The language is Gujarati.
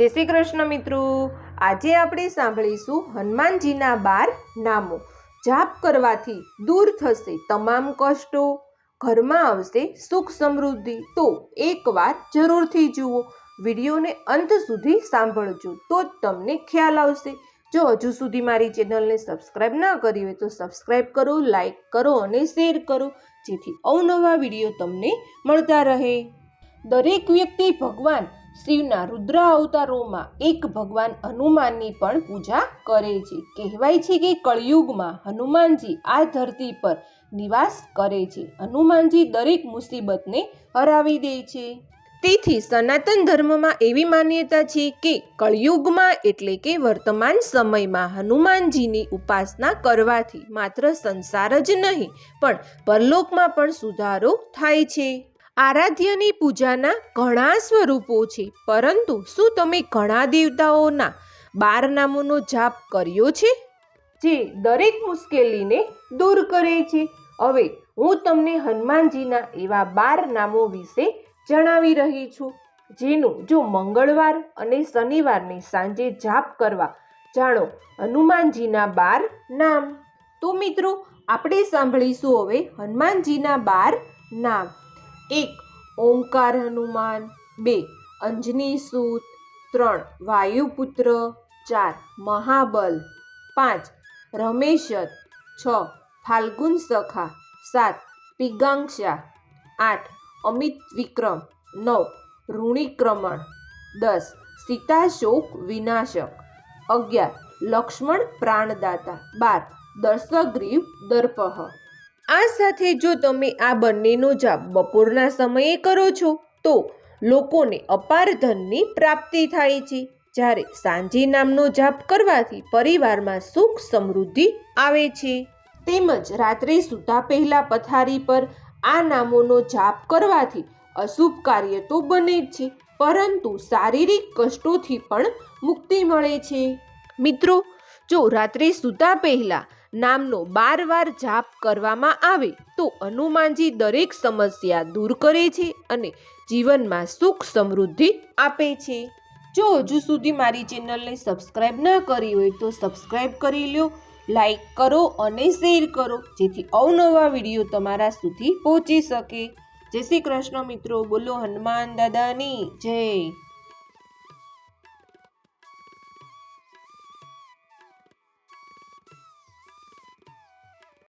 જય શ્રી કૃષ્ણ મિત્રો. આજે આપણે સાંભળીશું હનુમાનજીના બાર નામો. જાપ કરવાથી દૂર થશે તમામ કષ્ટો. ઘરમાં આવશે સુખ સમૃદ્ધિ. તો એકવાર જરૂરથી જુઓ. વિડીયોને અંત સુધી સાંભળજો. તો જ તમને ખ્યાલ આવશે. જો હજુ સુધી મારી ચેનલને સબસ્ક્રાઇબ ના કરી હોય તો સબસ્ક્રાઇબ કરો લાઈક કરો અને શેર કરો. જેથી અવનવા વીડિયો તમને મળતા રહે. દરેક વ્યક્તિ ભગવાન શિવના રુદ્ર અવતારોમાં એક ભગવાન હનુમાનની પણ પૂજા કરે છે. કહેવાય છે કે કળિયુગમાં હનુમાનજી આ ધરતી પર નિવાસ કરે છે. હનુમાનજી દરેક મુસીબતને હરાવી દે છે. તેથી સનાતન ધર્મમાં એવી માન્યતા છે કે કળિયુગમાં એટલે કે વર્તમાન સમયમાં હનુમાનજીની ઉપાસના કરવાથી માત્ર સંસાર જ નહીં, પણ પરલોકમાં પણ સુધારો થાય છે. આરાધ્યની પૂજાના ઘણા સ્વરૂપો છે. પરંતુ શું તમે ઘણા દેવતાઓના બાર નામોનો જાપ કર્યો છે? જે દરેક મુશ્કેલીને દૂર કરે છે. હવે હું તમને હનુમાનજીના એવા બાર નામો વિશે જણાવી રહી છું. જેનું જો મંગળવાર અને શનિવારને સાંજે જાપ કરવા જાણો હનુમાનજીના બાર નામ તો મિત્રો, આપણે સાંભળીશું હવે હનુમાનજીના બાર નામ એક, ઓમકાર હનુમાન. બે, અંજની સૂત. ત્રણ, વાયુપુત્ર. ચાર, મહાબલ. પાંચ રમેશત છ, ફાલ્ગુન સખા. સાત, પિગાંક્ષા. આઠ, અમિત વિક્રમ. નવ, ઋણિક્રમણ. દસ, સીતાશોક વિનાશક. અગિયાર, લક્ષ્મણ પ્રાણદાતા. બાર દર્શગ્રીવ દર્પહ. આ સાથે જો તમે આ બંનેનો જાપ બપોરના સમયે કરો છો, તો લોકોને અપાર ધનની પ્રાપ્તિ થાય છે. જ્યારે સાંજે નામનો જાપ કરવાથી પરિવારમાં સુખ સમૃદ્ધિ આવે છે. તેમજ રાત્રે સૂતા પહેલા પથારી પર આ નામોનો જાપ કરવાથી અશુભ કાર્ય તો બને જ છે, પરંતુ શારીરિક કષ્ટોથી પણ મુક્તિ મળે છે. મિત્રો, જો રાત્રે સૂતા પહેલા નામનો બાર વાર જાપ કરવામાં આવે તો હનુમાનજી દરેક સમસ્યા દૂર કરે છે અને જીવનમાં સુખ સમૃદ્ધિ આપે છે. જો હજુ સુધી મારી ચેનલને સબસ્ક્રાઈબ ના કરી હોય તો સબસ્ક્રાઈબ કરી લો લાઈક કરો અને શેર કરો, જેથી અવનવા વીડિયો તમારા સુધી પહોંચી શકે. જય શ્રી કૃષ્ણ મિત્રો, બોલો હનુમાન દાદાની જય.